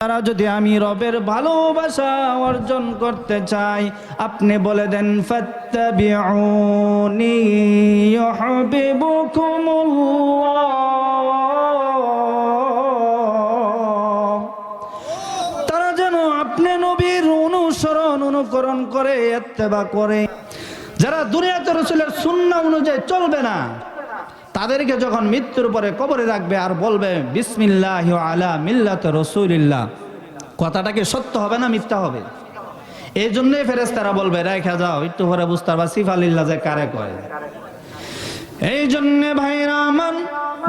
তারা যদি আমি রবের ভালোবাসা অর্জন করতে চাই, আপনি বলে দেন তারা যেন আপনি নবীর অনুসরণ অনুকরণ করে, এত্তেবা করে। যারা দুনিয়াতে রসুলের সুন্না অনুযায়ী চলবে না তাদেরকে যখন মৃত্যুর পরে কবরে রাখবে আর বলবে, বিসমিল্লাহ আলা মিল্লাত রসুলিল্লাহ। কথাটা কি সত্য হবে না মিথ্যা হবে? এই জন্যই ফেরেস তারা বলবে, রেখা যাও, একটু পরে বুঝতে পারবা সিফালিল্লা যে কারে কয়। এই জন্য ভাইরা আমার,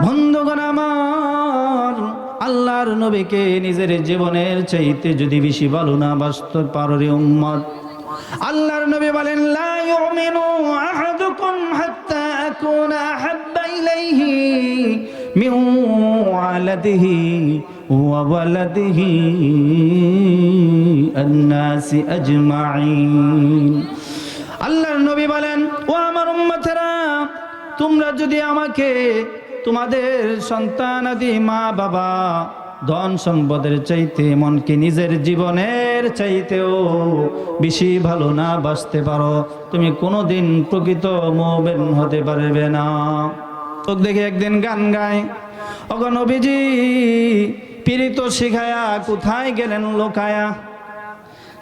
বন্ধুগণ আমার, আল্লাহর নবীকে নিজের জীবনের চাইতে যদি বেশি ভালো না বাসতে পারো উম্মত। আল্লাহর নবী বলেন, লা ইউমিনু আহাদুকুম হাত্তা আকুনা আহাব্বা মিন ওয়ালাদিহি ওয়া ওয়ালাদিহি আন-নাসি আজমাইন আল্লাহর নবী বলেন, ও আমার উম্মতেরা, তোমরা যদি আমাকে তোমাদের সন্তান আদি মা বাবা, ধন সম্পদের চাইতে মনকে নিজের জীবনের চাইতেও বেশি ভালো না বাঁচতে পারো, তুমি কোনোদিন প্রকৃত মোবেন হতে পারবে না। তো দেখে একদিন গান গায়। অগ নবীজি, পীড়িত শিখায়া কোথায় গেলেন লোকায়া?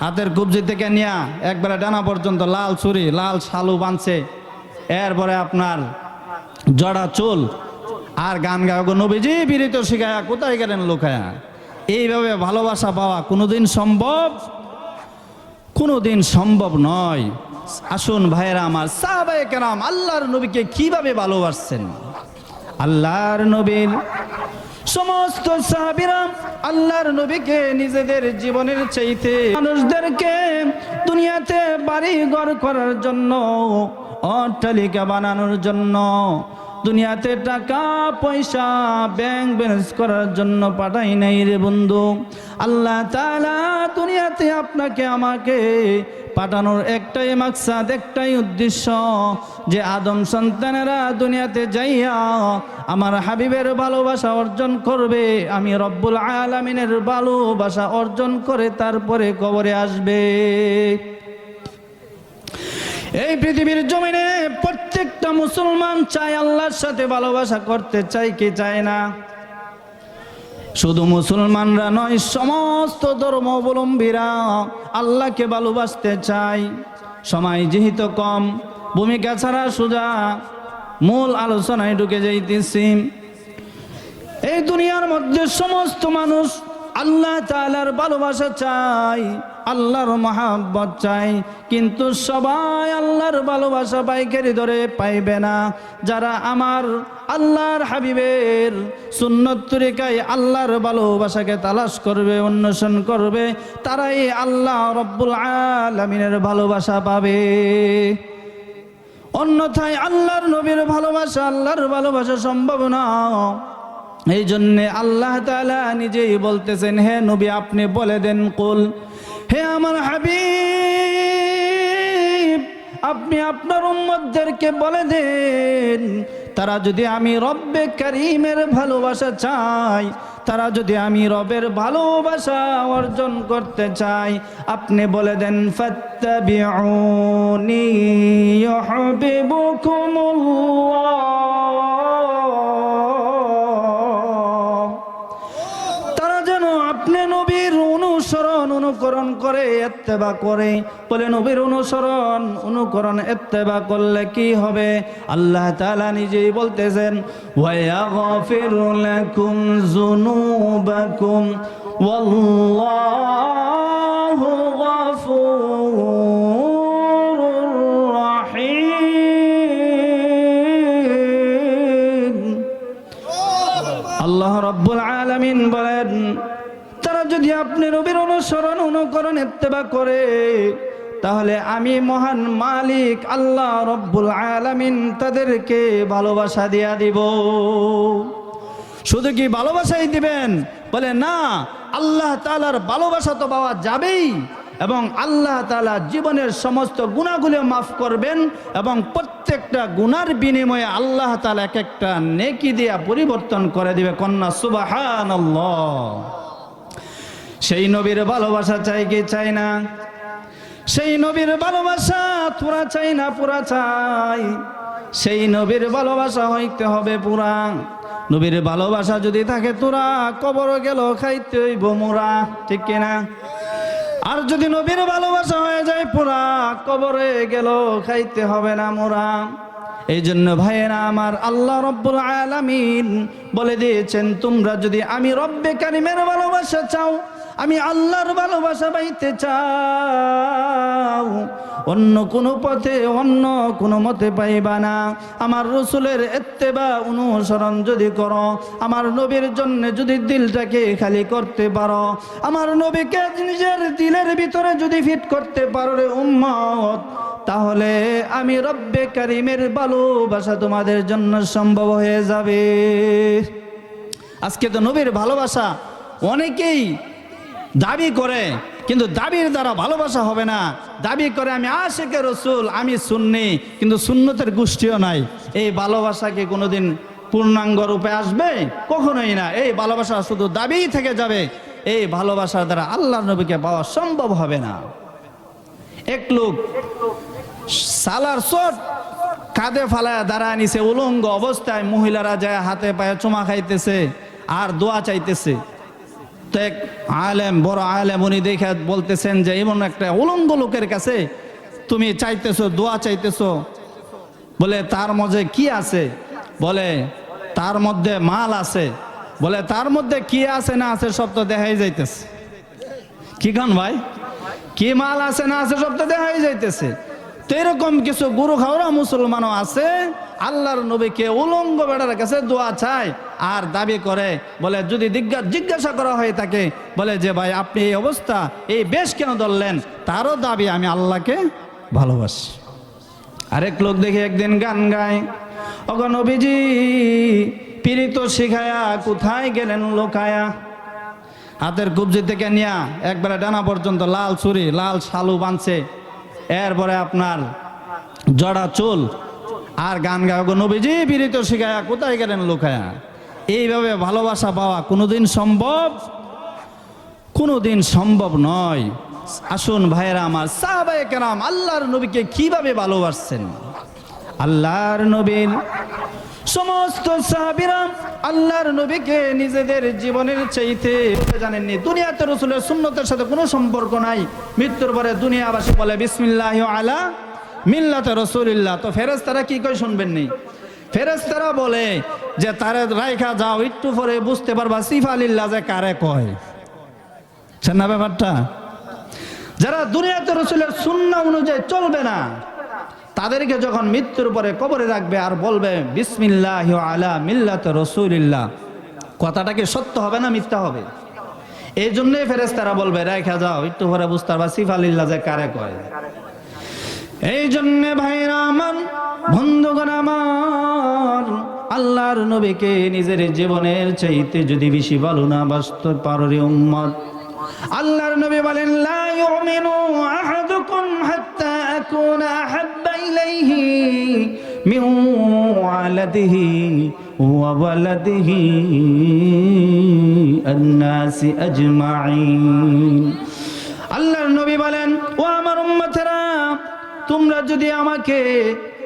হাতের কবজি থেকে নিয়া একবারে ডানা পর্যন্ত লাল ছুরি, লাল শালু বাঁধছে এরপরে আপনার জড়া চুল আর গান গাওয়া নবীজি, পীড়িত শিখায়া কোথায় গেলেন লোকায়া? এইভাবে ভালোবাসা পাওয়া কোনোদিন সম্ভব? কোনোদিন সম্ভব নয়। আসুন ভাইয়েরা আমার সাহাবায়ে কেরাম, আল্লাহর নবীকে কীভাবে ভালোবাসছেন? আল্লাহর নবীর সমস্ত সাহাবিরাম আল্লাহর নবীকে নিজেদের জীবনের চাইতে মানুষদেরকে দুনিয়াতে বাড়ি ঘর করার জন্য, অট্টালিকা বানানোর জন্য দুনিয়াতে টাকা, পয়সা ব্যাংক ব্যালেন্স করার জন্য পাঠাই নাই রে বন্ধু। আল্লাহ তালা দুনিয়াতে আপনাকে, আমাকে পাঠানোর একটাই মাকসাদ, একটাই উদ্দেশ্য যে আদম সন্তানেরা দুনিয়াতে যাইয়া আমার হাবিবের ভালোবাসা অর্জন করবে, আমি রব্বুল আলামিনের ভালোবাসা অর্জন করে তারপরে কবরে আসবে। এই পৃথিবীর জমিনে প্রত্যেকটা মুসলমান চায় আল্লাহর সাথে ভালোবাসা করতে চায় কি চায় না? শুধু মুসলমানরা নয়, সমস্ত ধর্মাবলম্বীরা আল্লাহকে ভালোবাসতে চায়। সময় যেহেতু কম, ভূমিকা ছাড়া সোজা মূল আলোচনায় ঢুকে যাইতেছি। এই দুনিয়ার মধ্যে সমস্ত মানুষ আল্লাহ তাআলার ভালোবাসা চাই আল্লাহর মহাব্বত চাই, কিন্তু সবাই আল্লাহর ভালোবাসা পাইকারি ধরে পাইবে না। যারা আমার আল্লাহর হাবিবের সুন্নত তরিকায় আল্লাহর ভালোবাসাকে তালাশ করবে, অন্বেষণ করবে, তারাই আল্লাহ রব্বুল আলমিনের ভালোবাসা পাবে। অন্যথায় আল্লাহর নবীর ভালোবাসা আল্লাহর ভালোবাসা সম্ভব না। এই জন্যে আল্লাহ তাআলা নিজেই বলতেছেন, হে নবী, আপনি বলে দেন, কুল হে আমার হাবিব, আপনি আপনার উম্মতদেরকে বলে দেন, তারা যদি আমি রব্বে করিমের ভালোবাসা চাই, তারা যদি আমি রবের ভালোবাসা অর্জন করতে চাই, আপনি বলে দেন, ফাত্তাবিউনি ইউহিব্বুকুমুল্লাহ এত্তেবা করে। বলে, নবীর অনুসরণ, অনুকরণ এত্তেবা করলে কি হবে? আল্লাহ তাআলা নিজেই বলতেছেন, ওয়ায়াগফির লাকুম যুনুবাকুম, ওয়াল্লাহু রাহিম। আল্লাহ রব্বুল আলামিন বলেন, তারা যদি আপনি নবীর অনুসরণ, অনুকরণ, ইত্তেবা করে, তাহলে আমি মহান মালিক আল্লাহ রব্বুল আলামিন তাদেরকে ভালোবাসা দিয়া দিব। শুধু কি ভালোবাসাই দিবেন? বলে না, আল্লাহ তালার ভালোবাসা তো পাওয়া যাবেই এবং আল্লাহ তালা জীবনের সমস্ত গুণাগুলো মাফ করবেন এবং প্রত্যেকটা গুনার বিনিময়ে আল্লাহ তালা এক একটা নেকি দিয়া পরিবর্তন করে দিবে। কন্যা সুবাহান সেই নবীর ভালোবাসা চাই কি চাই না? সেই নবীর ভালোবাসা তোরা চাই না, পুরা চাই। সেই নবীর ভালোবাসা হইতে হবে পুরা। নবীর ভালোবাসা যদি থাকে তোরা, কবর গেল খাইতে হইব মোরা। ঠিক কিনা আর যদি নবীর ভালোবাসা হয়ে যায় পুরা, কবরে গেল খাইতে হবে না মোরা। এই জন্য ভাইয়েরা আমার আল্লাহ রব্বুল আলামিন বলে দিয়েছেন, তোমরা যদি আমি রব্বে কারিমের ভালোবাসা চাও আমি আল্লাহর ভালোবাসা পাইতে চাও। অন্য কোনো পথে, অন্য কোনো মতে পাইবা না। আমার রসুলের এত্তেবা অনুসরণ যদি করো, আমার নবীর জন্য যদি দিলটাকে খালি করতে পারো, আমার নবীকে নিজের দিলের ভিতরে যদি ফিট করতে পারো রে উম্মত, তাহলে আমি রব্বে কারিমের ভালোবাসা তোমাদের জন্য সম্ভব হয়ে যাবে। আজকে তো নবীর ভালোবাসা অনেকেই দাবি করে, কিন্তু দাবির দ্বারা ভালোবাসা হবে না। দাবি করে, আমি আশেকে রসুল, আমি সুন্নি, কিন্তু সুন্নতের গোষ্ঠীও নাই। এই ভালোবাসা কি কোনোদিন পূর্ণাঙ্গ রূপে আসবে? কখনোই না। এই ভালোবাসা শুধু দাবিই থেকে যাবে। এই ভালোবাসার দ্বারা আল্লাহ নবীকে পাওয়া সম্ভব হবে না। এক লোক সালার চট কাঁধে ফালায় দাঁড়ায় নিছে, উলঙ্গ অবস্থায় মহিলারা যায় হাতে পায়ে চুমা খাইতেছে আর দোয়া চাইতেছে। এক আলেম, বড় আলেম উনি দেখে বলতেছেন যে এমন একটা উলঙ্গ লোকের কাছে তুমি চাইতেছো, দোয়া চাইতেছো। বলে, তার মধ্যে কি আছে? বলে, তার মধ্যে মাল আছে। বলে, তার মধ্যে কি আছে না আছে সব তো দেখাই যাইতেছে। কি খান ভাই? কি মাল আছে না আছে সব তো দেখাই যাইতেছে। তো এরকম কিছু গুরু খাওয়া মুসলমানও আছে? আল্লাহর নবীকে উলঙ্গ বেড়ার কাছে দোয়া চায় আর দাবি করে, বলে যদি জিজ্ঞা- জিজ্ঞাসা করা হয়ে তাকে বলে যে ভাই আপনি এই অবস্থা, এই বেশ কেন ধরলেন? তারও দাবি আমি আল্লাহকে ভালোবাসি। আরেক লোক দেখে একদিন গান গায় নবীজি, পীড়িত শিখায়া কোথায় গেলেন লোকায়া? হাতের কুবজি থেকে নিয়া একবারে ডানা পর্যন্ত লাল ছুরি, লাল শালু বাঁধছে। এরপরে আপনার জড়া চুল আর গান গায়ক নবীজি বিরিত শিখায়া কোথায় গেলেন লোকায়া? এইভাবে ভালোবাসা পাওয়া কোনোদিন সম্ভব? কোনোদিন সম্ভব নয়। আসুন ভাইয়েরা আমার, সাহাবায়ে কেরাম, আল্লাহর নবীকে কীভাবে ভালোবাসছেন? আল্লাহর নবীর সমস্ত সাহাবিরা আল্লাহর নবীকে নিজেদের জীবনের চাইতে জানেননি। দুনিয়াতে রসুলের সুন্নতের সাথে কোনো সম্পর্ক নাই। মৃত্যুর পরে দুনিয়াবাসী বলে, বিসমিল্লাহ আলা মিল্লাতে রসুলিল্লাহ। তো ফেরেজ তারা কি কই শুনবেন নি তারা বলে যে, তারে রাইখা যাও, একটু পরে বুঝতে পারবা সিফালিল্লাহ যে কারে কয়। না ব্যাপারটা। যারা দুনিয়াতে রসুলের সুন্না অনুযায়ী চলবে না তাদেরকে যখন মৃত্যুর পরে কবরে রাখবে আর বলবে, বিসমিল্লাহ আলা মিল্লাত রসুলিল্লাহ। কথাটা কি সত্য হবে না মিথ্যা হবে? এই জন্যই ফেরেস্তারা বলবে, রেখা যাও, একটু পরে বুঝতে পারবা সিফালিল্লাহ যে কারে কয়। এই জন্য ভাইরা আমার, বন্ধুগণ আমার, আল্লাহর নবীকে নিজের জীবনের চাইতে যদি বেশি ভালো না বাস্তব পারি উম্মত। আল্লাহর নবী বলেন, লা ইউমিনু আহাদুকুম হাত্তা আকুনা আহাব্বা মিন ওয়ালাদিহি ওয়া ওয়ালাদিহি আন-নাসি আজমাইন আল্লাহর নবী বলেন, ও আমার উম্মতেরা, তোমরা যদি আমাকে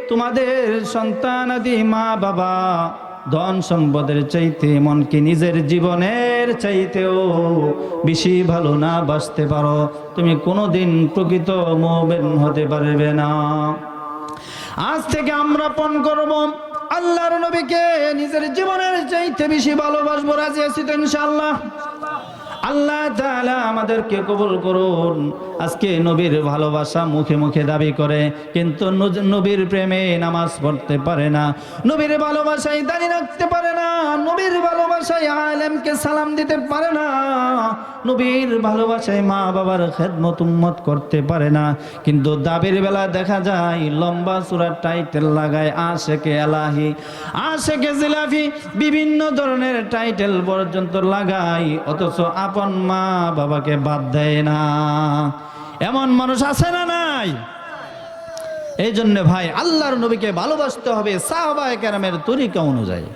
তোমাদের সন্তানাদি মা বাবা, ধন সম্পদের চাইতে মনকে নিজের জীবনের চাইতেও বেশি ভালো না বাঁচতে পারো, তুমি কোনোদিন প্রকৃত মোবেন হতে পারবে না। আজ থেকে আমরা পণ করব। আল্লাহর নবীকে নিজের জীবনের চাইতে বেশি ভালোবাসবো, রাজি আছি তো ইনশাআল্লাহ? আল্লাহ তাআলা আমাদেরকে কবুল করুন। আজকে নবীর ভালোবাসা মুখে মুখে দাবি করে, কিন্তু নবীর প্রেমে নামাজ পড়তে পারে না। নবীর ভালোবাসায় দাঁড়িয়ে রাখতে পারে না। নবীর ভালোবাসায় আলেমকে সালাম দিতে পারে না। নবীর ভালোবাসায় মা বাবার খেদমত উম্মত করতে পারে না। কিন্তু দাবির বেলা দেখা যায়, লম্বা সুরার টাইটেল লাগায় আশেকে এলাহি, আশেকে জিলাফি, বিভিন্ন ধরনের টাইটেল পর্যন্ত লাগায়। অথচ আপন মা বাবাকে বাদ দেয় না। এমন মানুষ আছে না নাই? এই জন্য ভাই, আল্লাহর নবীকে ভালোবাসতে হবে সাহাবায়ে কেরামের তরিকা অনুযায়ী।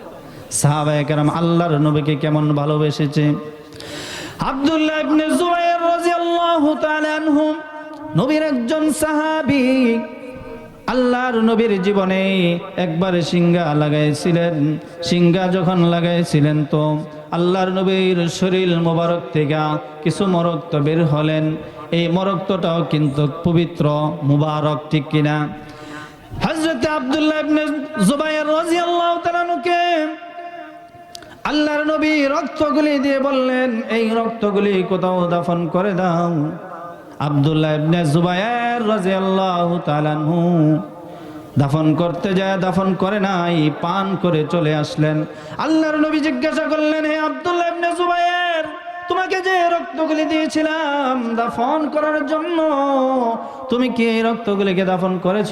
সাহাবায়ে কেরাম আল্লাহর নবীকে কেমন ভালোবেসেছে? আব্দুল্লাহ ইবনে জুবাইর রাদিয়াল্লাহু তাআলা আনহু নবীর একজন সাহাবী আল্লাহর নবীর জীবনে একবারে সিঙ্গা লাগাইছিলেন। সিঙ্গা যখন লাগাইছিলেন তো আল্লাহর নবীর শরীর মোবারক থেকে কিছু মরক্ত বের হলেন। এই মরক্তটাও কিন্তু পবিত্র, মুবারক, ঠিক কিনা? হযরত আব্দুল্লাহ আল্লাহর নবী রক্তগুলি দিয়ে বললেন, এই রক্তগুলি কোথাও দাফন করে দাও। আব্দুল্লাহ ইবনে জুবায়ের রাদিয়াল্লাহু তাআলা আনহু দাফন করতে যায়, দাফন করে নাই, পান করে চলে আসলেন। আল্লাহর নবী জিজ্ঞাসা করলেন, হে আবদুল্লাহ ইবনে তোমাকে যে রক্তগুলি দিয়েছিলাম দাফন করার জন্য, তুমি কি এই রক্তগুলিকে দাফন করেছ?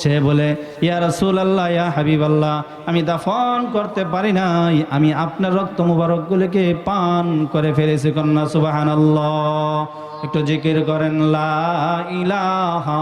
সে বলে, ইয়া রাসূল আল্লাহ ইয়া হাবিব আল্লাহ আমি দাফন করতে পারি নাই, আমি আপনার রক্ত মুবারকগুলিকে পান করে ফেলেছি কন্যা সুবাহান একটু জিকির করেন, লা ইলাহা